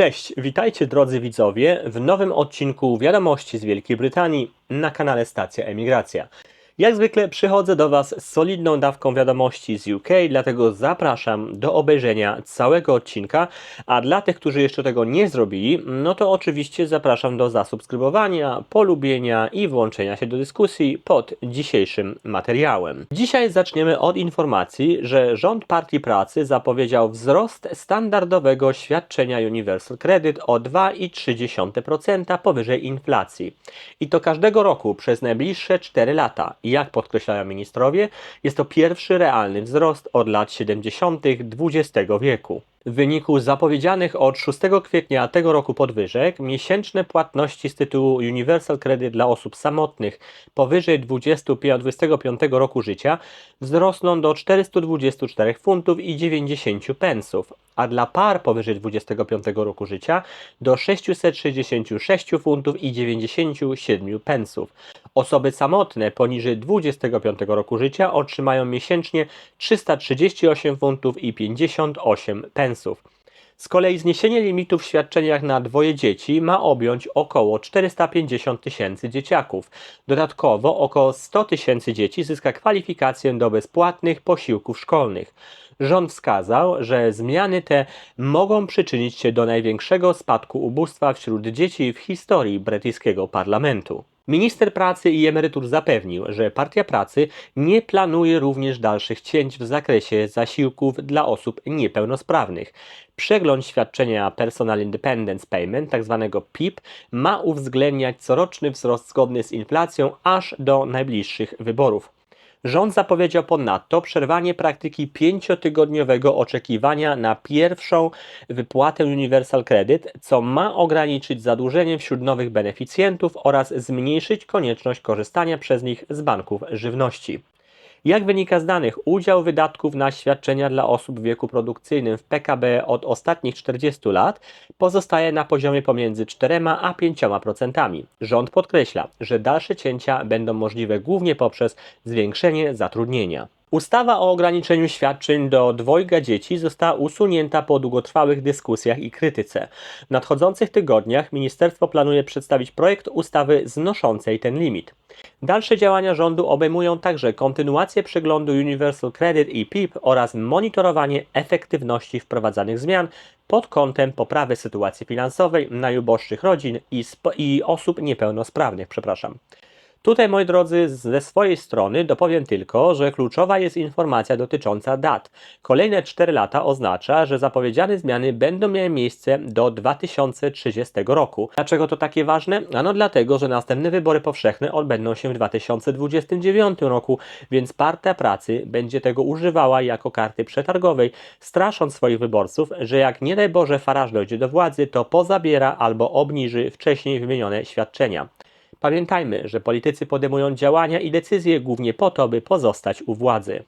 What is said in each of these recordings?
Cześć, witajcie drodzy widzowie w nowym odcinku Wiadomości z Wielkiej Brytanii na kanale Stacja Emigracja. Jak zwykle przychodzę do Was z solidną dawką wiadomości z UK, dlatego zapraszam do obejrzenia całego odcinka, a dla tych, którzy jeszcze tego nie zrobili, no to oczywiście zapraszam do zasubskrybowania, polubienia i włączenia się do dyskusji pod dzisiejszym materiałem. Dzisiaj zaczniemy od informacji, że rząd Partii Pracy zapowiedział wzrost standardowego świadczenia Universal Credit o 2,3% powyżej inflacji. I to każdego roku przez najbliższe 4 lata. Jak podkreślają ministrowie, jest to pierwszy realny wzrost od lat 70. XX wieku. W wyniku zapowiedzianych od 6 kwietnia tego roku podwyżek, miesięczne płatności z tytułu Universal Credit dla osób samotnych powyżej 25, 25 roku życia wzrosną do 424 funtów i 90 pensów, a dla par powyżej 25 roku życia do 666 funtów i 97 pensów. Osoby samotne poniżej 25 roku życia otrzymają miesięcznie 338 funtów i 58 pensów. Z kolei zniesienie limitu w świadczeniach na dwoje dzieci ma objąć około 450 tysięcy dzieciaków. Dodatkowo około 100 tysięcy dzieci zyska kwalifikację do bezpłatnych posiłków szkolnych. Rząd wskazał, że zmiany te mogą przyczynić się do największego spadku ubóstwa wśród dzieci w historii brytyjskiego parlamentu. Minister Pracy i Emerytur zapewnił, że Partia Pracy nie planuje również dalszych cięć w zakresie zasiłków dla osób niepełnosprawnych. Przegląd świadczenia Personal Independence Payment, tzw. PIP, ma uwzględniać coroczny wzrost zgodny z inflacją aż do najbliższych wyborów. Rząd zapowiedział ponadto przerwanie praktyki pięciotygodniowego oczekiwania na pierwszą wypłatę Universal Credit, co ma ograniczyć zadłużenie wśród nowych beneficjentów oraz zmniejszyć konieczność korzystania przez nich z banków żywności. Jak wynika z danych, udział wydatków na świadczenia dla osób w wieku produkcyjnym w PKB od ostatnich 40 lat pozostaje na poziomie pomiędzy 4 a 5%. Rząd podkreśla, że dalsze cięcia będą możliwe głównie poprzez zwiększenie zatrudnienia. Ustawa o ograniczeniu świadczeń do dwojga dzieci została usunięta po długotrwałych dyskusjach i krytyce. W nadchodzących tygodniach ministerstwo planuje przedstawić projekt ustawy znoszącej ten limit. Dalsze działania rządu obejmują także kontynuację przeglądu Universal Credit i PIP oraz monitorowanie efektywności wprowadzanych zmian pod kątem poprawy sytuacji finansowej najuboższych rodzin i, i osób niepełnosprawnych. Przepraszam. Tutaj, moi drodzy, ze swojej strony dopowiem tylko, że kluczowa jest informacja dotycząca dat. Kolejne 4 lata oznacza, że zapowiedziane zmiany będą miały miejsce do 2030 roku. Dlaczego to takie ważne? Ano dlatego, że następne wybory powszechne odbędą się w 2029 roku, więc Partia Pracy będzie tego używała jako karty przetargowej, strasząc swoich wyborców, że jak nie daj Boże Farage dojdzie do władzy, to pozabiera albo obniży wcześniej wymienione świadczenia. Pamiętajmy, że politycy podejmują działania i decyzje głównie po to, by pozostać u władzy.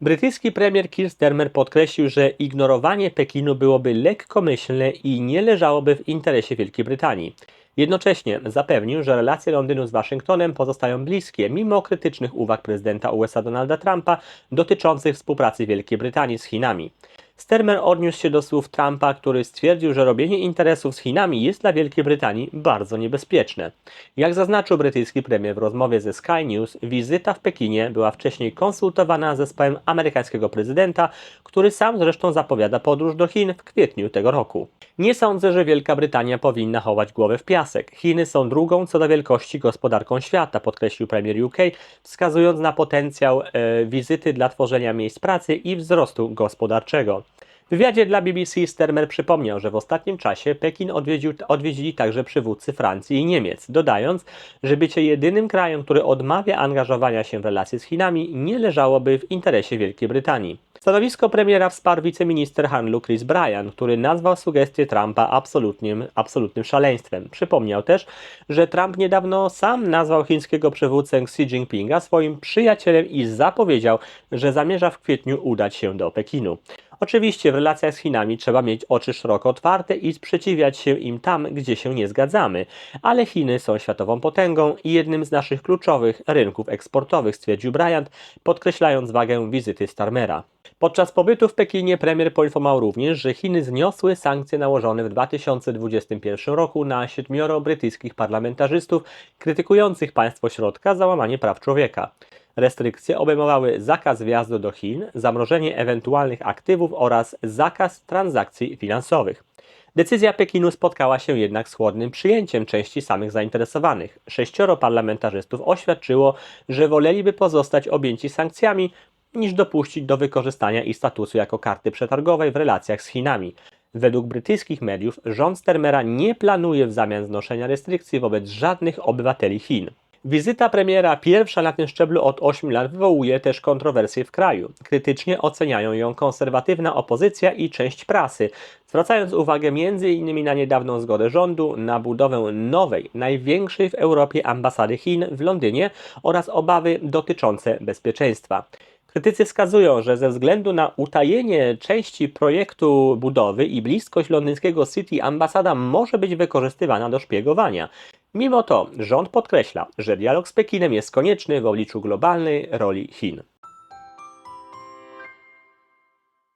Brytyjski premier Keir Starmer podkreślił, że ignorowanie Pekinu byłoby lekkomyślne i nie leżałoby w interesie Wielkiej Brytanii. Jednocześnie zapewnił, że relacje Londynu z Waszyngtonem pozostają bliskie, mimo krytycznych uwag prezydenta USA Donalda Trumpa dotyczących współpracy Wielkiej Brytanii z Chinami. Stermer odniósł się do słów Trumpa, który stwierdził, że robienie interesów z Chinami jest dla Wielkiej Brytanii bardzo niebezpieczne. Jak zaznaczył brytyjski premier w rozmowie ze Sky News, wizyta w Pekinie była wcześniej konsultowana z zespołem amerykańskiego prezydenta, który sam zresztą zapowiada podróż do Chin w kwietniu tego roku. Nie sądzę, że Wielka Brytania powinna chować głowę w piasek. Chiny są drugą co do wielkości gospodarką świata, podkreślił premier UK, wskazując na potencjał e, wizyty dla tworzenia miejsc pracy i wzrostu gospodarczego. W wywiadzie dla BBC Stermer przypomniał, że w ostatnim czasie Pekin odwiedził, odwiedzili także przywódcy Francji i Niemiec, dodając, że bycie jedynym krajem, który odmawia angażowania się w relacje z Chinami, nie leżałoby w interesie Wielkiej Brytanii. Stanowisko premiera wsparł wiceminister handlu Chris Bryan, który nazwał sugestię Trumpa absolutnym, absolutnym szaleństwem. Przypomniał też, że Trump niedawno sam nazwał chińskiego przywódcę Xi Jinpinga swoim przyjacielem i zapowiedział, że zamierza w kwietniu udać się do Pekinu. Oczywiście w relacjach z Chinami trzeba mieć oczy szeroko otwarte i sprzeciwiać się im tam, gdzie się nie zgadzamy, ale Chiny są światową potęgą i jednym z naszych kluczowych rynków eksportowych, stwierdził Bryant, podkreślając wagę wizyty Starmera. Podczas pobytu w Pekinie premier poinformował również, że Chiny zniosły sankcje nałożone w 2021 roku na siedmioro brytyjskich parlamentarzystów krytykujących państwo środka za łamanie praw człowieka. Restrykcje obejmowały zakaz wjazdu do Chin, zamrożenie ewentualnych aktywów oraz zakaz transakcji finansowych. Decyzja Pekinu spotkała się jednak z chłodnym przyjęciem części samych zainteresowanych. Sześcioro parlamentarzystów oświadczyło, że woleliby pozostać objęci sankcjami, niż dopuścić do wykorzystania ich statusu jako karty przetargowej w relacjach z Chinami. Według brytyjskich mediów rząd Starmera nie planuje w zamian znoszenia restrykcji wobec żadnych obywateli Chin. Wizyta premiera pierwsza na tym szczeblu od 8 lat wywołuje też kontrowersje w kraju. Krytycznie oceniają ją konserwatywna opozycja i część prasy, zwracając uwagę m.in. na niedawną zgodę rządu na budowę nowej, największej w Europie ambasady Chin w Londynie oraz obawy dotyczące bezpieczeństwa. Krytycy wskazują, że ze względu na utajenie części projektu budowy i bliskość londyńskiego City ambasada może być wykorzystywana do szpiegowania. Mimo to rząd podkreśla, że dialog z Pekinem jest konieczny w obliczu globalnej roli Chin.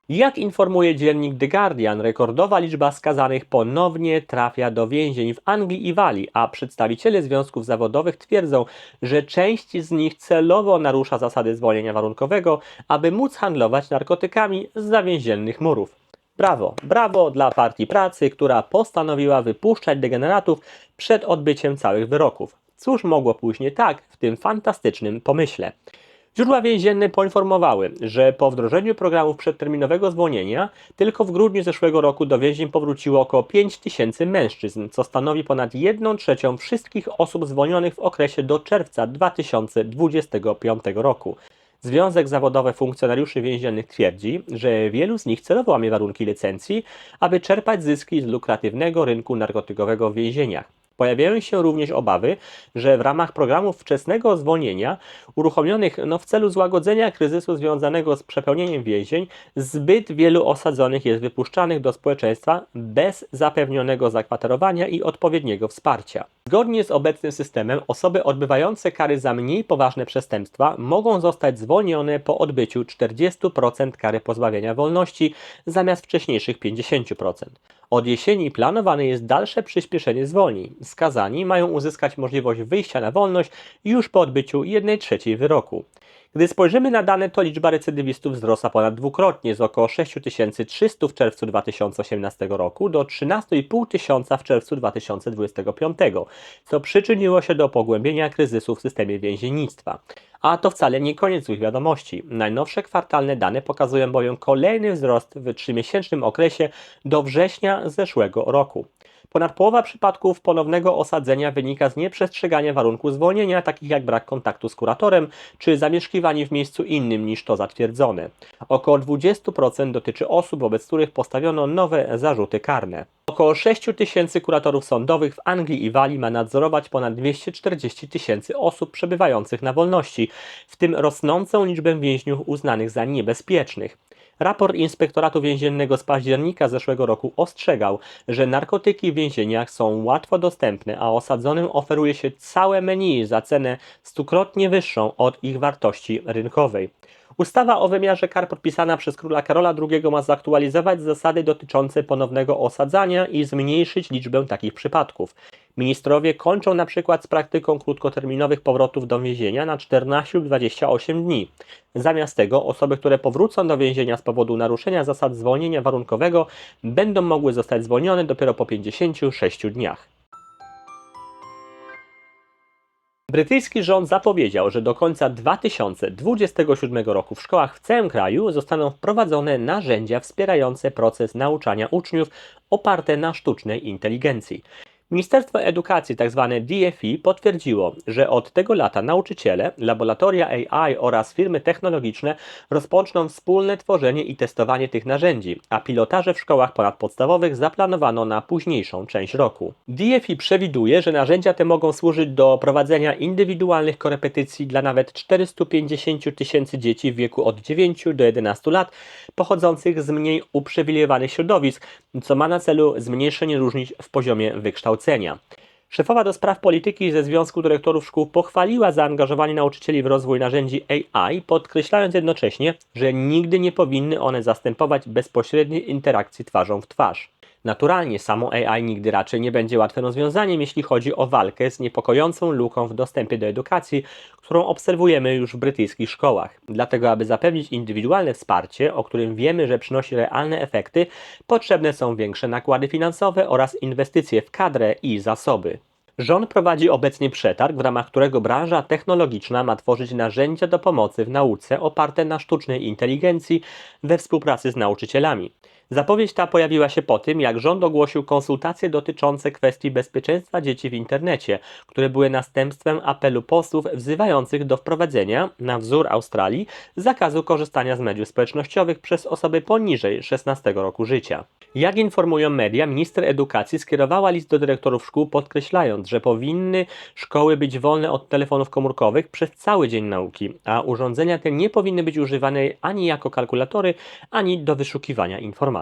Jak informuje dziennik The Guardian, rekordowa liczba skazanych ponownie trafia do więzień w Anglii i Walii, a przedstawiciele związków zawodowych twierdzą, że część z nich celowo narusza zasady zwolnienia warunkowego, aby móc handlować narkotykami z zawięziennych murów. Brawo, brawo dla Partii Pracy, która postanowiła wypuszczać degeneratów przed odbyciem całych wyroków. Cóż mogło pójść nie tak w tym fantastycznym pomyśle? Źródła więzienne poinformowały, że po wdrożeniu programów przedterminowego zwolnienia tylko w grudniu zeszłego roku do więzień powróciło około 5 tysięcy mężczyzn, co stanowi ponad 1 trzecią wszystkich osób zwolnionych w okresie do czerwca 2025 roku. Związek Zawodowy Funkcjonariuszy Więziennych twierdzi, że wielu z nich celowo łamie warunki licencji, aby czerpać zyski z lukratywnego rynku narkotykowego w więzieniach. Pojawiają się również obawy, że w ramach programów wczesnego zwolnienia, uruchomionych no, w celu złagodzenia kryzysu związanego z przepełnieniem więzień, zbyt wielu osadzonych jest wypuszczanych do społeczeństwa bez zapewnionego zakwaterowania i odpowiedniego wsparcia. Zgodnie z obecnym systemem, osoby odbywające kary za mniej poważne przestępstwa mogą zostać zwolnione po odbyciu 40% kary pozbawienia wolności zamiast wcześniejszych 50%. Od jesieni planowane jest dalsze przyspieszenie zwolnień. Skazani mają uzyskać możliwość wyjścia na wolność już po odbyciu 1 trzeciej wyroku. Gdy spojrzymy na dane, to liczba recydywistów wzrosła ponad dwukrotnie z około 6300 w czerwcu 2018 roku do 13,5 tysiąca w czerwcu 2025, co przyczyniło się do pogłębienia kryzysu w systemie więziennictwa. A to wcale nie koniec złych wiadomości. Najnowsze kwartalne dane pokazują bowiem kolejny wzrost w trzymiesięcznym okresie do września zeszłego roku. Ponad połowa przypadków ponownego osadzenia wynika z nieprzestrzegania warunków zwolnienia, takich jak brak kontaktu z kuratorem czy zamieszkiwanie w miejscu innym niż to zatwierdzone. Około 20% dotyczy osób, wobec których postawiono nowe zarzuty karne. Około 6 tysięcy kuratorów sądowych w Anglii i Walii ma nadzorować ponad 240 tysięcy osób przebywających na wolności, w tym rosnącą liczbę więźniów uznanych za niebezpiecznych. Raport Inspektoratu Więziennego z października zeszłego roku ostrzegał, że narkotyki w więzieniach są łatwo dostępne, a osadzonym oferuje się całe menu za cenę stukrotnie wyższą od ich wartości rynkowej. Ustawa o wymiarze kar podpisana przez króla Karola II ma zaktualizować zasady dotyczące ponownego osadzania i zmniejszyć liczbę takich przypadków. Ministrowie kończą na przykład z praktyką krótkoterminowych powrotów do więzienia na 14 lub 28 dni. Zamiast tego osoby, które powrócą do więzienia z powodu naruszenia zasad zwolnienia warunkowego, będą mogły zostać zwolnione dopiero po 56 dniach. Brytyjski rząd zapowiedział, że do końca 2027 roku w szkołach w całym kraju zostaną wprowadzone narzędzia wspierające proces nauczania uczniów oparte na sztucznej inteligencji. Ministerstwo Edukacji, tzw. DFE, potwierdziło, że od tego lata nauczyciele, laboratoria AI oraz firmy technologiczne rozpoczną wspólne tworzenie i testowanie tych narzędzi, a pilotaże w szkołach ponadpodstawowych zaplanowano na późniejszą część roku. DFE przewiduje, że narzędzia te mogą służyć do prowadzenia indywidualnych korepetycji dla nawet 450 tysięcy dzieci w wieku od 9 do 11 lat, pochodzących z mniej uprzywilejowanych środowisk, co ma na celu zmniejszenie różnic w poziomie wykształcenia. Szefowa do spraw polityki ze Związku Dyrektorów Szkół pochwaliła zaangażowanie nauczycieli w rozwój narzędzi AI, podkreślając jednocześnie, że nigdy nie powinny one zastępować bezpośredniej interakcji twarzą w twarz. Naturalnie samo AI nigdy raczej nie będzie łatwym rozwiązaniem, jeśli chodzi o walkę z niepokojącą luką w dostępie do edukacji, którą obserwujemy już w brytyjskich szkołach. Dlatego, aby zapewnić indywidualne wsparcie, o którym wiemy, że przynosi realne efekty, potrzebne są większe nakłady finansowe oraz inwestycje w kadrę i zasoby. Rząd prowadzi obecnie przetarg, w ramach którego branża technologiczna ma tworzyć narzędzia do pomocy w nauce oparte na sztucznej inteligencji we współpracy z nauczycielami. Zapowiedź ta pojawiła się po tym, jak rząd ogłosił konsultacje dotyczące kwestii bezpieczeństwa dzieci w internecie, które były następstwem apelu posłów wzywających do wprowadzenia, na wzór Australii, zakazu korzystania z mediów społecznościowych przez osoby poniżej 16 roku życia. Jak informują media, minister edukacji skierowała list do dyrektorów szkół, podkreślając, że powinny szkoły być wolne od telefonów komórkowych przez cały dzień nauki, a urządzenia te nie powinny być używane ani jako kalkulatory, ani do wyszukiwania informacji.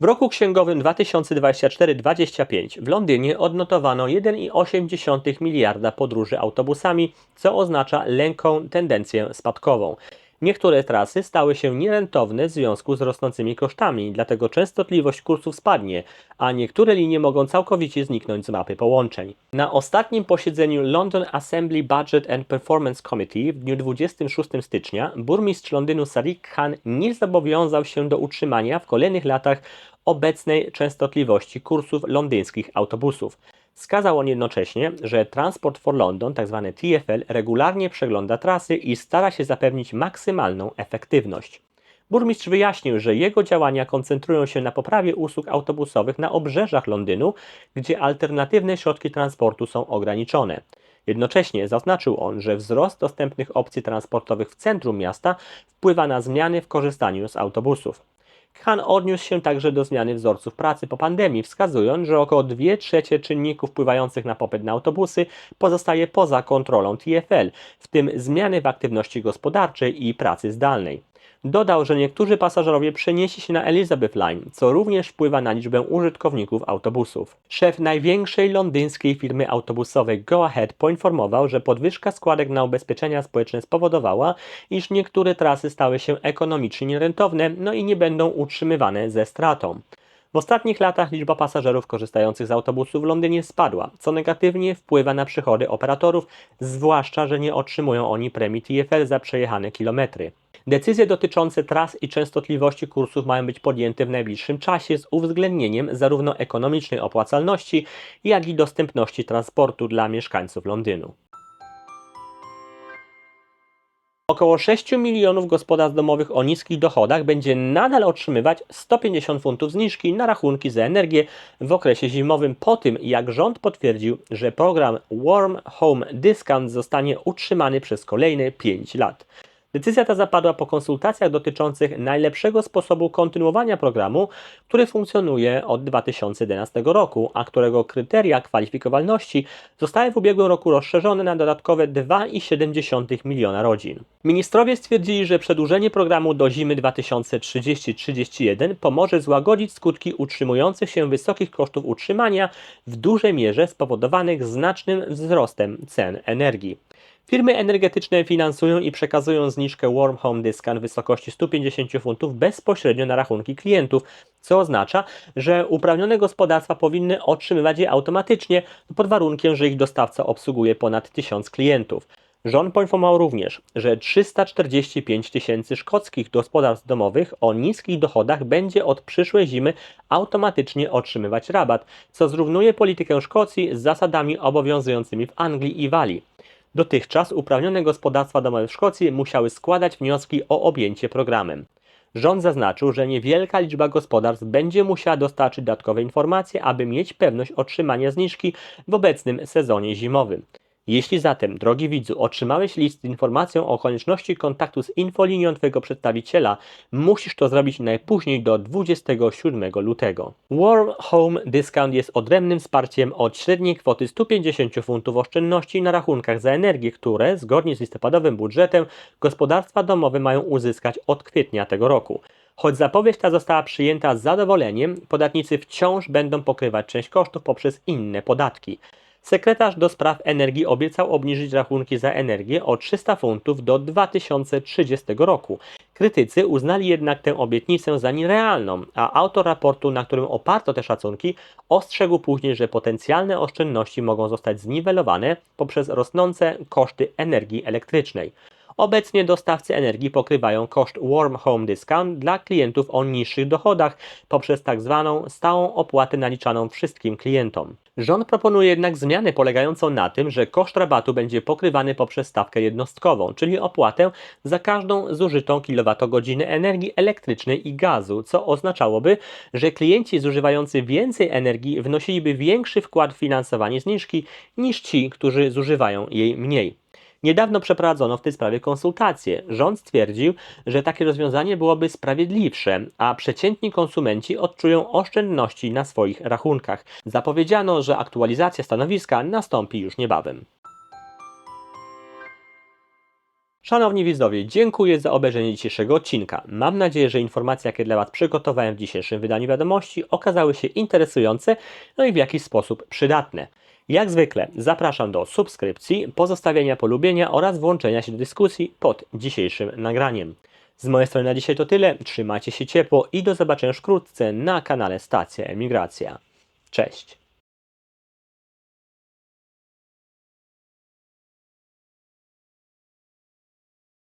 W roku księgowym 2024-2025 w Londynie odnotowano 1,8 miliarda podróży autobusami, co oznacza lęką tendencję spadkową. Niektóre trasy stały się nierentowne w związku z rosnącymi kosztami, dlatego częstotliwość kursów spadnie, a niektóre linie mogą całkowicie zniknąć z mapy połączeń. Na ostatnim posiedzeniu London Assembly Budget and Performance Committee w dniu 26 stycznia burmistrz Londynu Sadiq Khan nie zobowiązał się do utrzymania w kolejnych latach obecnej częstotliwości kursów londyńskich autobusów. Wskazał on jednocześnie, że Transport for London, tzw. TfL, regularnie przegląda trasy i stara się zapewnić maksymalną efektywność. Burmistrz wyjaśnił, że jego działania koncentrują się na poprawie usług autobusowych na obrzeżach Londynu, gdzie alternatywne środki transportu są ograniczone. Jednocześnie zaznaczył on, że wzrost dostępnych opcji transportowych w centrum miasta wpływa na zmiany w korzystaniu z autobusów. Khan odniósł się także do zmiany wzorców pracy po pandemii, wskazując, że około 2 trzecie czynników wpływających na popyt na autobusy pozostaje poza kontrolą TFL, w tym zmiany w aktywności gospodarczej i pracy zdalnej. Dodał, że niektórzy pasażerowie przenieśli się na Elizabeth Line, co również wpływa na liczbę użytkowników autobusów. Szef największej londyńskiej firmy autobusowej Go Ahead poinformował, że podwyżka składek na ubezpieczenia społeczne spowodowała, iż niektóre trasy stały się ekonomicznie nierentowne, no i nie będą utrzymywane ze stratą. W ostatnich latach liczba pasażerów korzystających z autobusów w Londynie spadła, co negatywnie wpływa na przychody operatorów, zwłaszcza, że nie otrzymują oni premii TfL za przejechane kilometry. Decyzje dotyczące tras i częstotliwości kursów mają być podjęte w najbliższym czasie z uwzględnieniem zarówno ekonomicznej opłacalności, jak i dostępności transportu dla mieszkańców Londynu. Około 6 milionów gospodarstw domowych o niskich dochodach będzie nadal otrzymywać 150 funtów zniżki na rachunki za energię w okresie zimowym po tym, jak rząd potwierdził, że program Warm Home Discount zostanie utrzymany przez kolejne 5 lat. Decyzja ta zapadła po konsultacjach dotyczących najlepszego sposobu kontynuowania programu, który funkcjonuje od 2011 roku, a którego kryteria kwalifikowalności zostały w ubiegłym roku rozszerzone na dodatkowe 2,7 miliona rodzin. Ministrowie stwierdzili, że przedłużenie programu do zimy 2030-31 pomoże złagodzić skutki utrzymujących się wysokich kosztów utrzymania w dużej mierze spowodowanych znacznym wzrostem cen energii. Firmy energetyczne finansują i przekazują zniżkę Warm Home Discount w wysokości 150 funtów bezpośrednio na rachunki klientów, co oznacza, że uprawnione gospodarstwa powinny otrzymywać je automatycznie pod warunkiem, że ich dostawca obsługuje ponad 1000 klientów. Rząd poinformował również, że 345 tysięcy szkockich gospodarstw domowych o niskich dochodach będzie od przyszłej zimy automatycznie otrzymywać rabat, co zrównuje politykę Szkocji z zasadami obowiązującymi w Anglii i Walii. Dotychczas uprawnione gospodarstwa domowe w Szkocji musiały składać wnioski o objęcie programem. Rząd zaznaczył, że niewielka liczba gospodarstw będzie musiała dostarczyć dodatkowe informacje, aby mieć pewność otrzymania zniżki w obecnym sezonie zimowym. Jeśli zatem, drogi widzu, otrzymałeś list z informacją o konieczności kontaktu z infolinią Twojego przedstawiciela, musisz to zrobić najpóźniej do 27 lutego. Warm Home Discount jest odrębnym wsparciem od średniej kwoty 150 funtów oszczędności na rachunkach za energię, które, zgodnie z listopadowym budżetem, gospodarstwa domowe mają uzyskać od kwietnia tego roku. Choć zapowiedź ta została przyjęta z zadowoleniem, podatnicy wciąż będą pokrywać część kosztów poprzez inne podatki. Sekretarz do spraw energii obiecał obniżyć rachunki za energię o 300 funtów do 2030 roku. Krytycy uznali jednak tę obietnicę za nierealną, a autor raportu, na którym oparto te szacunki, ostrzegł później, że potencjalne oszczędności mogą zostać zniwelowane poprzez rosnące koszty energii elektrycznej. Obecnie dostawcy energii pokrywają koszt Warm Home Discount dla klientów o niższych dochodach poprzez tak zwaną stałą opłatę naliczaną wszystkim klientom. Rząd proponuje jednak zmianę polegającą na tym, że koszt rabatu będzie pokrywany poprzez stawkę jednostkową, czyli opłatę za każdą zużytą kilowatogodzinę energii elektrycznej i gazu, co oznaczałoby, że klienci zużywający więcej energii wnosiliby większy wkład w finansowanie zniżki niż ci, którzy zużywają jej mniej. Niedawno przeprowadzono w tej sprawie konsultacje. Rząd stwierdził, że takie rozwiązanie byłoby sprawiedliwsze, a przeciętni konsumenci odczują oszczędności na swoich rachunkach. Zapowiedziano, że aktualizacja stanowiska nastąpi już niebawem. Szanowni widzowie, dziękuję za obejrzenie dzisiejszego odcinka. Mam nadzieję, że informacje, jakie dla Was przygotowałem w dzisiejszym wydaniu wiadomości, okazały się interesujące, no i w jakiś sposób przydatne. Jak zwykle zapraszam do subskrypcji, pozostawienia polubienia oraz włączenia się do dyskusji pod dzisiejszym nagraniem. Z mojej strony na dzisiaj to tyle. Trzymajcie się ciepło i do zobaczenia już wkrótce na kanale Stacja Emigracja. Cześć!